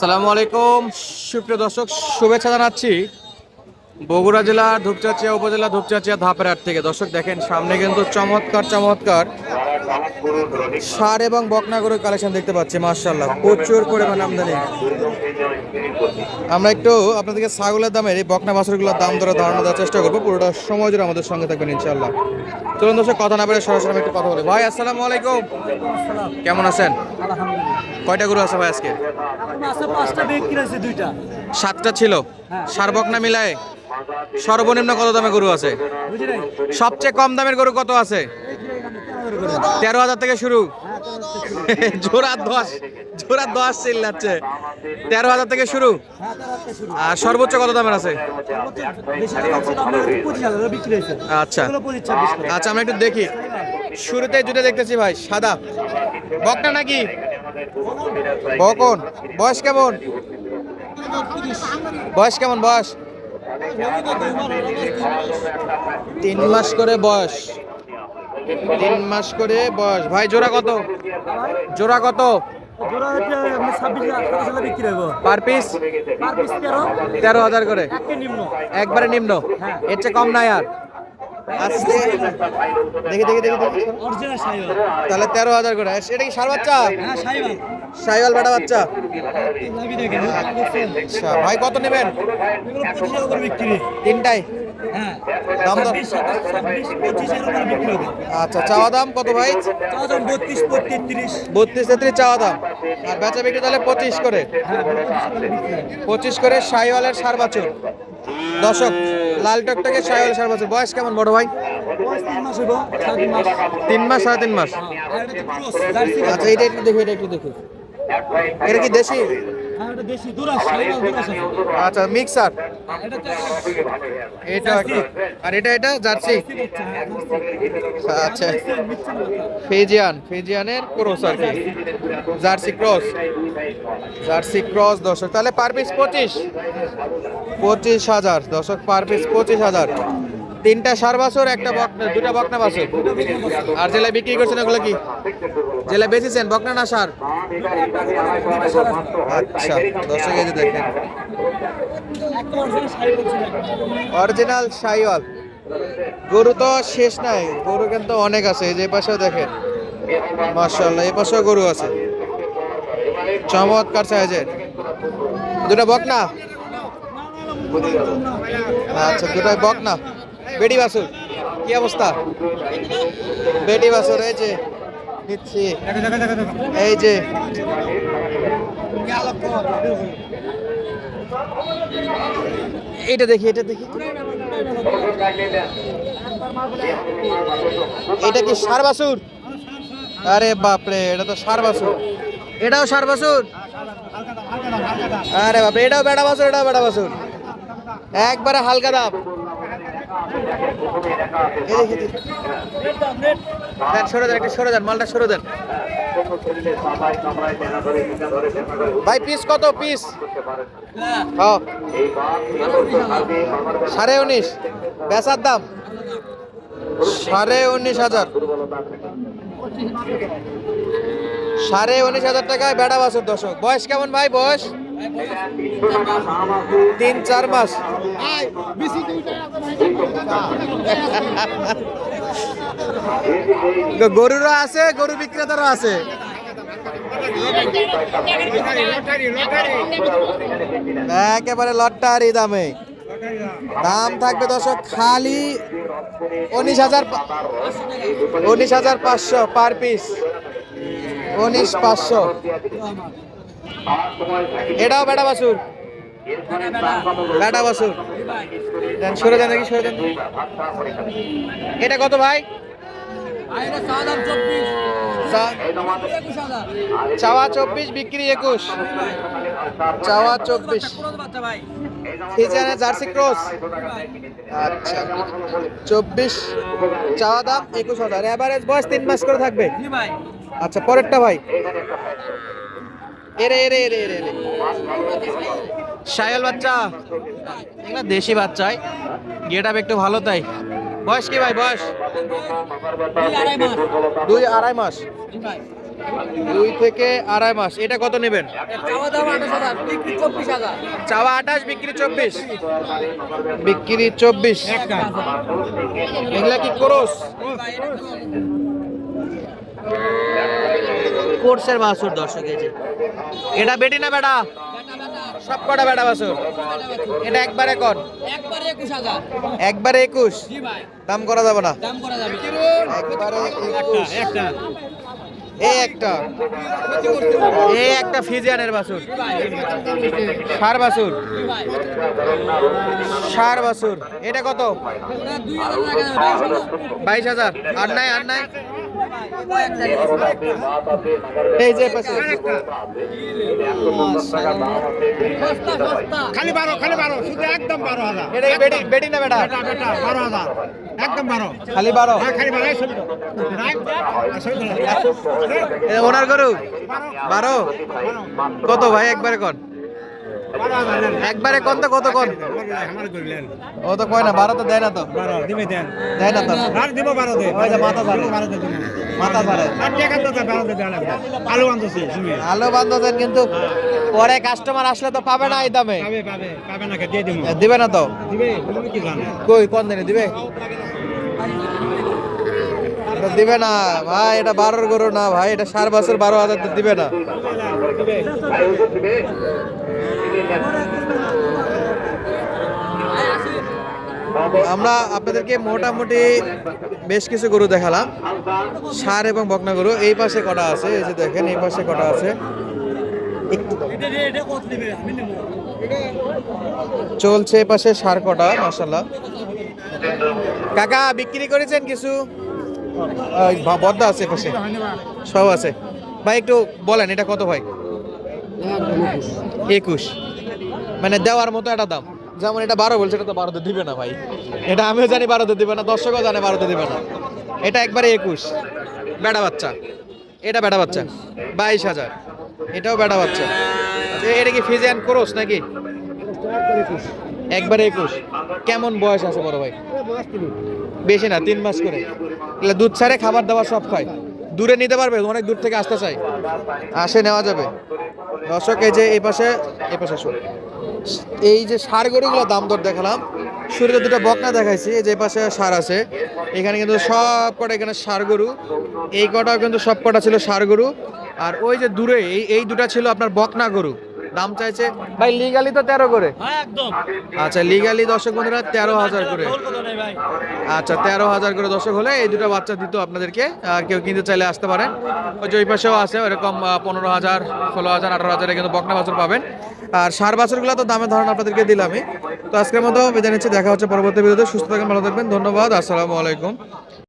সালামু আলাইকুম। সুপ্রিয় দর্শক, শুভেচ্ছা জানাচ্ছি বগুড়া জেলা, ধূপচাচিয়া উপজেলা, ধূপচাচিয়া ধাপেরহাট থেকে। দর্শক, দেখেন, সামনে কিন্তু চমৎকার চমৎকার সার এবং বকনাগরের কালেকশন দেখতে পাচ্ছি মার্শাল্লাহ প্রচুর পরিমাণ আমদানি। আমরা একটু আপনাদেরকে ছাগলের দামের এই বকনা বাছুরগুলোর দাম ধরে ধারণা দেওয়ার চেষ্টা করব। পুরোটা সময় জুড়ে আমাদের সঙ্গে থাকবেন ইনশাল্লাহ চলুন দর্শক কথা না বলে সরাসরি আমি একটু কথা বলি। ভাই আসসালামু আলাইকুম। কেমন আছেন? কয়টা গরু আছে ভাই আজকে? সাতটা ছিল? সার বকনা মিলায় সর্বনিম্ন কত দামে গরু আছে? সবচেয়ে কম দামের গরু কত আছে? তেরো হাজার থেকে শুরু। জোড়া দশ জোড়া দশ চিল্লাচ্ছে তেরো হাজার থেকে শুরু। আর সর্বোচ্চ কত দামের আছে? আচ্ছা। আচ্ছা আমরা একটু দেখি। শুরুতে যেটা দেখতেছি ভাই, সাদা। বকনা নাকি? বকন। বয়স কেমন? বয়স কেমন, বয়স? তিন মাস করে বয়স। তিন মাস করে বয়স। ভাই জোড়া কত? জোড়া কত? Per piece? তেরো। হাজার করে। একবারে নিম্ন? এর চেয়ে কম নাই আর? আস্তে। দেখি দেখি তাহলে তেরো হাজার করে। এটা কি সার বাচ্চা? হ্যাঁ সাইওয়াল। বেটা বাচ্চা? আচ্ছা ভাই কত নেবেন? এগুলো হ্যাঁ। দাম আচ্ছা চাওয়া দাম কত ভাই? চাওয়া দাম বত্রিশ তেত্রিশ বত্রিশ তেত্রিশ চাওয়া দাম। আর বেচা বিক্রি তাহলে পঁচিশ করে। হ্যাঁ পঁচিশ করে সাইওয়ালের সার বাছুর। দশক লাল টকটকে সাইওয়ালের সার বাছুর। বয়স কেমন বড় ভাই? তিন মাস সাড়ে তিন মাস। জার্সি আচ্ছা এটা একটু দেখি এটা একটু দেখি। এটা কি দেশি? হ্যাঁ আচ্ছা মিক্সার। এটা এটা আর এটা এটা জার্সি? আচ্ছা। ফেজিয়ান ফেজিয়ানের ক্রস আর কি। Jersey cross. জার্সি ক্রস দর্শক। তাহলে পার পিস পঁচিশ। পঁচিশ হাজার। দর্শক পার পিস পঁচিশ হাজার। তিনটা সার বাছর, একটা বকনা দুটা বকনা বাছর। আর জেলায় বিক্রি করছেন ওগুলো কি? জেলায় বেচেছেন বকনা না সার? আচ্ছা দশ কেজি দেখেন। অরিজিনাল সাইওয়াল। গরু তো শেষ নাই, গরু কিন্তু অনেক আছে, এই যে পাশেও দেখেন। মার্শাল্লাহ এই পাশেও গরু আছে। চমৎকার সাইজের। দুটা বকনা? আচ্ছা দুটাই বকনা। বেডি বাসুর কি অবস্থা? বেডি বাসুর এই যে, নিচ্ছি। এই যে। এটা দেখি এটা দেখি। এটা কি সার বাসুর আরে বাপরে, এটা তো সার বাসুর এটাও সার বাসুর আরে বাপরে, এটাও বেড়া বাসুর এটাও বেড়া বাসুর একবারে হালকা দেখি। সরে দেন সরে দেন, মালটা সরে দেন। ভাই পিস কত পিস হ্যাঁ। সাড়ে উনিশ। বেচার দাম? সাড়ে উনিশ হাজার। সাড়ে উনিশ হাজার টাকায় বেড়া বাসুর দর্শক। বয়স কেমন ভাই, বয়স? তিন, চার মাস। গরুরও আছে, গরু বিক্রেতারও আছে। একেবারে লটারি দামে। দাম থাকবে দর্শক, খালি উনিশ হাজার উনিশ হাজার পাঁচশো পার পিস। উনিশ পাঁচশো। এটাও বেটা বাসুর বেটা বাসুর সরে দেন দেখি, সরে দেন এটা কত ভাই? চাওয়া চব্বিশ, বিক্রি একুশ। চাওয়া চব্বিশ। ফিজিয়ানের জার্সি ক্রস। আচ্ছা। চব্বিশ। চাওয়া দাম একুশ হাজার। এভারেজ বয়স তিন মাস করে থাকবে। আচ্ছা পরেরটা ভাই। এরে এরে এরে এরে এরে সায়াল বাচ্চা। এগুলা দেশি বাচ্চাই গেট আপ একটু ভালো তাই। বয়স কি ভাই, বয়স? দুই আড়াই মাস। দুই থেকে আড়াই মাস। এটা কত নেবেন? চাওয়া আঠাশ, বিক্রি চব্বিশ। বিক্রি চব্বিশ। এগুলা কি করস? কোর্সের মাসুর দর্শক এটা বেটি না বেটা? সব কটা বেটা বাসুর এটা একবারে কর। একবারে একুশ হাজার। একবারে একুশ? দাম করা যাবে না? দাম করা যাবে। একবারে একুশ। এই একটা। এই একটা ফিজিয়ানের বাসুর সার বাসুর সার বাসুর এটা কত? বাইশ হাজার। আর নাই আর নাই? এই যে পাশে। খালি বারো খালি বারো শুধু একদম বারো হাজার। এটা বেটি বেটি না বেটা বেটা বেটা বারো হাজার। একদম বারো। খালি বারো? হ্যাঁ খালি বারো ওনার গরু? বারো? কত ভাই একবারে নেন। একবারে কন তো কত? কন ও তো কয় না, বারো তো দেয় না তো? দেয় না তো? দিব মাথা আলু বান্ধবেন কিন্তু পরে কাস্টমার আসলে তো পাবে না এই দামে। দিব না তো? কই, কোন দিনে দিবে? দিবে না। ভাই, এটা বারোর গরু না, ভাই, এটা সার বছর বারো হাজার দিবে না। আমরা আপনাদেরকে মোটামুটি বেশ কিছু গরু দেখালাম। সার এবং বকনা গরু, এই পাশে কটা আছে? এই যে দেখেন, এই পাশে কটা আছে। চলছে পাশে সার কটা মাসাল্লাহ কাকা, বিক্রি করেছেন কিছু? বদ্দা আছে পাশে। সব আছে। ভাই, একটু বলেন, এটা কত ভাই? একুশ। মানে দেওয়ার মতো একটা দাম। যেমন এটা বারো বলছে, এটা তো বারোতে দিবে না ভাই। এটা আমিও জানি বারোতে দিবে না, দর্শকও জানে বারোতে দিবে না। এটা একবারে একুশ। বেড়া বাচ্চা। এটা বেড়া বাচ্চা। বাইশ হাজার। এটাও বেড়া বাচ্চা। এটা কি ফিজিয়ান ক্রোস নাকি? একবারে একুশ। কেমন বয়স আছে বড় ভাই? বেশি না, তিন মাস করে। এগুলা দুধ ছাড়ে খাবার দাবার সব খায়। দূরে নিতে পারবে, অনেক দূর থেকে আসতে চাই আসে, নেওয়া যাবে। দর্শক, এই যে এই পাশে এই পাশে এই যে সার গরুগুলো দাম দর দেখালাম, শুরুতে দুটো বকনা দেখাইছি যে পাশে সার আছে। এখানে কিন্তু সব কটা এখানে সার গরু এই কটাও কিন্তু সব কটা ছিল সার গরু আর ওই যে দূরে, এই এই দুটা ছিল আপনার বকনা গরু। দাম চাইছে ভাই লিগালি তো তেরো করে। হ্যাঁ আচ্ছা লিগালি দর্শক বন্ধুরা তেরো হাজার করে। আচ্ছা তেরো হাজার করে দর্শক হলে এই দুটো বাচ্চা দিত আপনাদেরকে কেউ কিনতে চাইলে আসতে পারেন। ওই যে ওই পাশেও আছে ওইরকম পনেরো হাজার ষোলো হাজার আঠারো হাজারে কিন্তু বকনা বাছুর পাবেন। আর সার বাছুরগুলো তো দামে ধারণা আপনাদেরকে দিলামই। তো আজকের মতো বিদায় নিচ্ছি দেখা হচ্ছে পরবর্তী ভিডিওতে। সুস্থ থাকবেন ভালো থাকবেন ধন্যবাদ আসসালামু আলাইকুম।